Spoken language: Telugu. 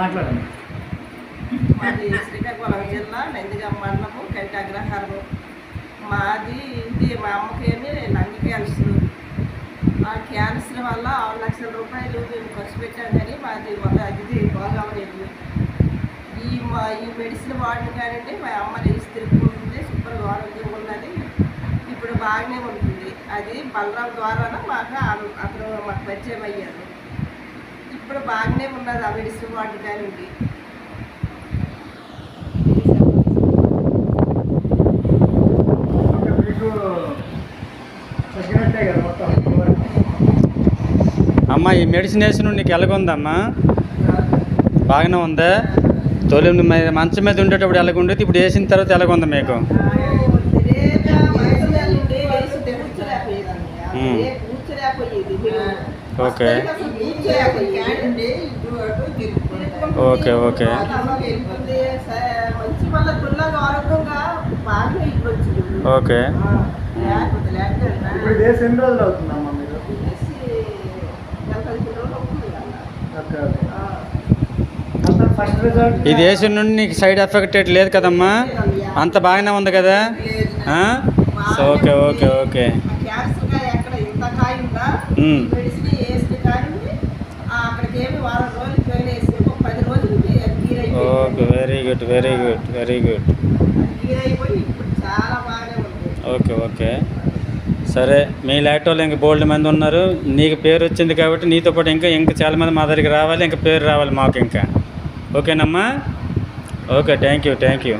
మాట్లాడండి. మాది శ్రీకాకుళం జిల్లా నందిగా మండలము కంటాగ్రహారం మాది ఇది మా అమ్మకేమి లంగ్ క్యాన్సర్. ఆ క్యాన్సర్ వల్ల ఆరు లక్షల రూపాయలు మేము ఖర్చు పెట్టాం కానీ మాది అది బాగా బాగవలేదు ఈ మా ఈ మెడిసిన్ వాడిన కానీ మా అమ్మ లేచి తిరుగుతుంది సూపర్ ఆరోగ్యంగా ఉన్నది ఇప్పుడు బాగానే ఉంటుంది. అది బలరాం ద్వారా మాకు అతను మాకు పరిచయం అయ్యారు. ఇప్పుడు బాగానే ఉన్నది ఆ మెడిసిన్ మొత్తం ఇప్పటివరకు. అమ్మ ఈ మెడిసిన్ వేసిన నీకు ఎలాగుందమ్మా? బాగానే ఉందా. తొలి మంచం మీద ఉండేటప్పుడు ఎలాగ ఉండేది ఇప్పుడు వేసిన తర్వాత ఎలాగుంది మీకు? ఓకే. Okay okay. ఓకే. ఇప్పుడు ఇది ఎన్ని రోజులు అవుతుందమ్మా మీరు? వేసిన నుండి నీకు సైడ్ ఎఫెక్ట్ ఏటి లేదు కదమ్మా? అంత బాగానే ఉంది కదా? Okay okay okay. మెడిసిన్ వేసిన కానీ అక్కడికి ఏమి వారం రోజులు వేసి ఒక పది okay very good very good very good okay okay. సరే మీ లాంటి వాళ్ళు ఇంకా బోల్డ్ మంది ఉన్నారు. నీకు పేరు వచ్చింది కాబట్టి నీతో పాటు ఇంకా ఇంకా చాలామంది మా దగ్గరికి రావాలి ఇంకా పేరు రావాలి మాకు ఇంకా. ఓకేనమ్మా? Okay thank you thank you